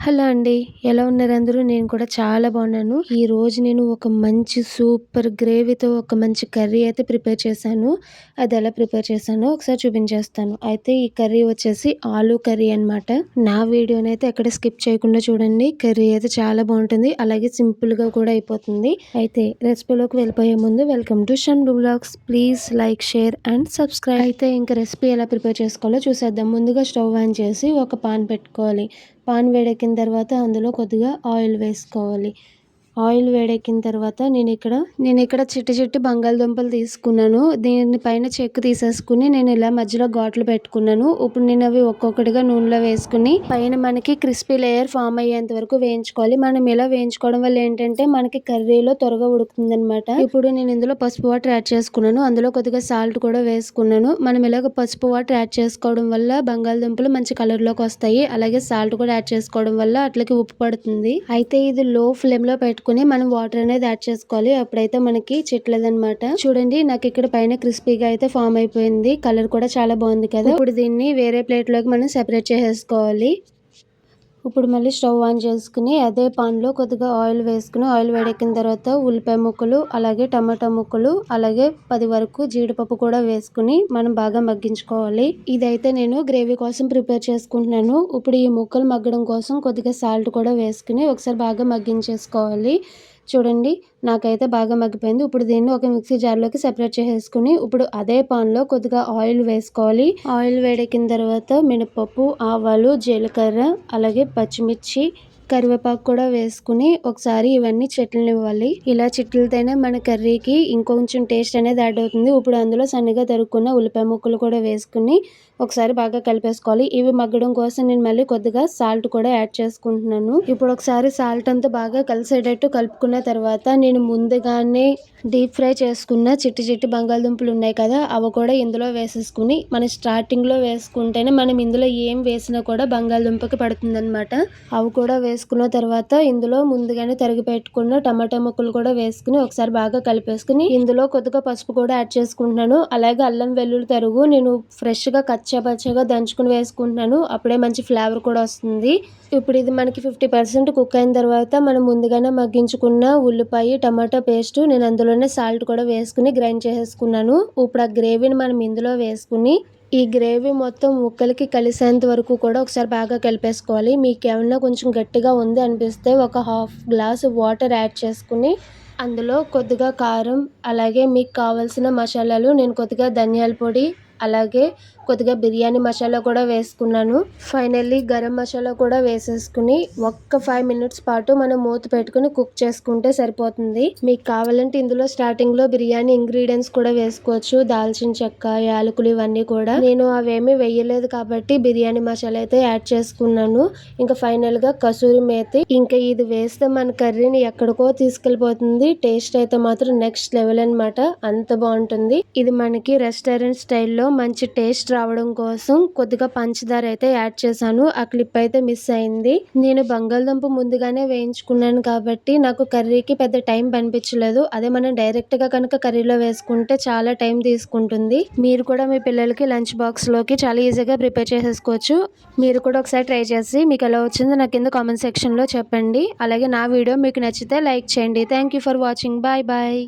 Hello అండి ఎలా ఉన్నారు అందరూ? నేను కూడా చాలా బాగున్నాను. ఈ రోజు నేను ఒక మంచి సూపర్ గ్రేవీతో ఒక మంచి కర్రీ అయితే ప్రిపేర్ చేశాను. అది ఎలా ప్రిపేర్ చేశానో ఒకసారి చూపించేస్తాను. అయితే ఈ కర్రీ వచ్చేసి ఆలూ కర్రీ అనమాట నా వీడియోని అయితే ఎక్కడ స్కిప్ చేయకుండా చూడండి. కర్రీ అయితే చాలా బాగుంటుంది. అలాగే సింపుల్గా కూడా అయిపోతుంది. అయితే రెసిపీలోకి వెళ్ళిపోయే ముందు welcome to Shan blogs. Please like share and subscribe. అయితే ఇంకా రెసిపీ ఎలా ప్రిపేర్ చేసుకోవాలో చూసేద్దాం. ముందుగా స్టవ్ ఆన్ చేసి ఒక పాన్ పెట్టుకోవాలి. పాన్ వేడెక్కిన తర్వాత అందులో కొద్దిగా ఆయిల్ వేసుకోవాలి. ఆయిల్ వేడెక్కిన తర్వాత నేను ఇక్కడ నేను ఇక్కడ చిట్టి చిట్టి బంగాళదుంపలు తీసుకున్నాను. దీని పైన చెక్కు తీసేసుకుని నేను ఇలా మధ్యలో ఘాట్లు పెట్టుకున్నాను. ఇప్పుడు నేను అవి ఒక్కొక్కటిగా నూనెలో వేసుకుని పైన మనకి క్రిస్పీ లేయర్ ఫామ్ అయ్యేంత వరకు వేయించుకోవాలి. మనం ఇలా వేయించుకోవడం వల్ల ఏంటంటే మనకి కర్రీలో త్వరగా ఉడుకుతుంది అనమాట ఇప్పుడు నేను ఇందులో పసుపు వాటర్ యాడ్ చేసుకున్నాను. అందులో కొద్దిగా సాల్ట్ కూడా వేసుకున్నాను. మనం ఇలాగ పసుపు వాటర్ యాడ్ చేసుకోవడం వల్ల బంగాళదుంపలు మంచి కలర్లోకి వస్తాయి. అలాగే సాల్ట్ కూడా యాడ్ చేసుకోవడం వల్ల అట్లకి ఉప్పు పడుతుంది. అయితే ఇది లో ఫ్లేమ్లో పెట్టు పెట్టుకుని మనం వాటర్ అనేది యాడ్ చేసుకోవాలి. అప్పుడైతే మనకి చెట్లేదనమాట చూడండి నాకు ఇక్కడ పైన క్రిస్పీగా అయితే ఫామ్ అయిపోయింది. కలర్ కూడా చాలా బాగుంది కదా. ఇప్పుడు దీన్ని వేరే ప్లేట్లోకి మనం సెపరేట్ చేసేసుకోవాలి. ఇప్పుడు మళ్ళీ స్టవ్ ఆన్ చేసుకుని అదే పాన్లో కొద్దిగా ఆయిల్ వేసుకుని ఆయిల్ వేడెక్కిన తర్వాత ఉల్లిపాయ ముక్కలు అలాగే టమాటా ముక్కలు అలాగే పది వరకు జీడిపప్పు కూడా వేసుకుని మనం బాగా మగ్గించుకోవాలి. ఇదైతే నేను గ్రేవీ కోసం ప్రిపేర్ చేసుకుంటున్నాను. ఇప్పుడు ఈ ముక్కలు మగ్గడం కోసం కొద్దిగా సాల్ట్ కూడా వేసుకుని ఒకసారి బాగా మగ్గించేసుకోవాలి. చూడండి నాకైతే బాగా మగ్గిపోయింది. ఇప్పుడు దీన్ని ఒక మిక్సీ జార్లోకి సెపరేట్ చేసేసుకుని ఇప్పుడు అదే పాన్లో కొద్దిగా ఆయిల్ వేసుకోవాలి. ఆయిల్ వేడెక్కిన తర్వాత మినపప్పు ఆవాలు జీలకర్ర అలాగే పచ్చిమిర్చి కరివేపాకు కూడా వేసుకుని ఒకసారి ఇవన్నీ ఇవ్వాలి. ఇలా చిట్లతోనే మన కర్రీకి ఇంకొంచెం టేస్ట్ అనేది యాడ్ అవుతుంది. ఇప్పుడు అందులో సన్నగా తరుక్కున్న ఉల్లిపాయ ముక్కలు కూడా వేసుకుని ఒకసారి బాగా కలిపేసుకోవాలి. ఇవి మగ్గడం కోసం నేను మళ్ళీ కొద్దిగా సాల్ట్ కూడా యాడ్ చేసుకుంటున్నాను. ఇప్పుడు ఒకసారి సాల్ట్ అంతా బాగా కలిసేటట్టు కలుపుకున్న తర్వాత నేను ముందుగానే డీప్ ఫ్రై చేసుకున్న చిట్టి చిట్టి బంగాళదుంపలు ఉన్నాయి కదా అవి కూడా ఇందులో వేసేసుకుని మనం స్టార్టింగ్లో వేసుకుంటేనే మనం ఇందులో ఏం వేసినా కూడా బంగాళదుంపకి పడుతుందన్నమాట. అవి కూడా వేసుకున్న తర్వాత ఇందులో ముందుగానే తరిగి పెట్టుకున్న టమాటా ముక్కలు కూడా వేసుకుని ఒకసారి బాగా కలిపేసుకుని ఇందులో కొద్దిగా పసుపు కూడా యాడ్ చేసుకుంటున్నాను. అలాగే అల్లం వెల్లుల్లి తరుగు నేను ఫ్రెష్గా కచ్చపచ్చగా దంచుకుని వేసుకుంటున్నాను. అప్పుడే మంచి ఫ్లేవర్ కూడా వస్తుంది. ఇప్పుడు ఇది మనకి ఫిఫ్టీ పర్సెంట్ కుక్ అయిన తర్వాత మనం ముందుగానే మగ్గించుకున్న ఉల్లిపాయ టమాటా పేస్ట్ నేను అందులోనే సాల్ట్ కూడా వేసుకుని గ్రైండ్ చేసేసుకున్నాను. ఇప్పుడు ఆ గ్రేవీని మనం ఇందులో వేసుకుని ఈ గ్రేవీ మొత్తం ముక్కలకి కలిసేంత వరకు కూడా ఒకసారి బాగా కలిపేసుకోవాలి. మీకు ఏమన్నా కొంచెం గట్టిగా ఉంది అనిపిస్తే ఒక హాఫ్ గ్లాస్ వాటర్ యాడ్ చేసుకుని అందులో కొద్దిగా కారం అలాగే మీకు కావాల్సిన మసాలాలు నేను కొద్దిగా ధనియాల పొడి అలాగే కొద్దిగా బిర్యానీ మసాలా కూడా వేసుకున్నాను. ఫైనల్లీ గరం మసాలా కూడా వేసేసుకుని ఒక్క ఫైవ్ మినిట్స్ పాటు మనం మూత పెట్టుకుని కుక్ చేసుకుంటే సరిపోతుంది. మీకు కావాలంటే ఇందులో స్టార్టింగ్లో బిర్యానీ ఇంగ్రీడియంట్స్ కూడా వేసుకోవచ్చు. దాల్చిన చెక్క యాలకులు ఇవన్నీ కూడా. నేను అవేమీ వేయలేదు కాబట్టి బిర్యానీ మసాలా అయితే యాడ్ చేసుకున్నాను. ఇంకా ఫైనల్గా కసూరి మేతి. ఇంకా ఇది వేస్తే మన కర్రీని ఎక్కడికో తీసుకెళ్ళిపోతుంది టేస్ట్ అయితే మాత్రం నెక్స్ట్ లెవెల్ అనమాట అంత బాగుంటుంది. ఇది మనకి రెస్టారెంట్ స్టైల్లో మంచి టేస్ట్ రావడం కోసం కొద్దిగా పంచదార అయితే యాడ్ చేశాను. ఆ క్లిప్ అయితే మిస్ అయింది. నేను బంగాళదుంప ముందుగానే వేయించుకున్నాను కాబట్టి నాకు కర్రీకి పెద్ద టైం కనిపించలేదు. అదే మనం డైరెక్ట్గా కనుక కర్రీలో వేసుకుంటే చాలా టైం తీసుకుంటుంది. మీరు కూడా మీ పిల్లలకి లంచ్ బాక్స్లోకి చాలా ఈజీగా ప్రిపేర్ చేసేసుకోవచ్చు. మీరు కూడా ఒకసారి ట్రై చేసి మీకు ఎలా వచ్చిందో నాకు కింద కామెంట్ సెక్షన్లో చెప్పండి. అలాగే నా వీడియో మీకు నచ్చితే లైక్ చేయండి. Thank for watching. Bye bye.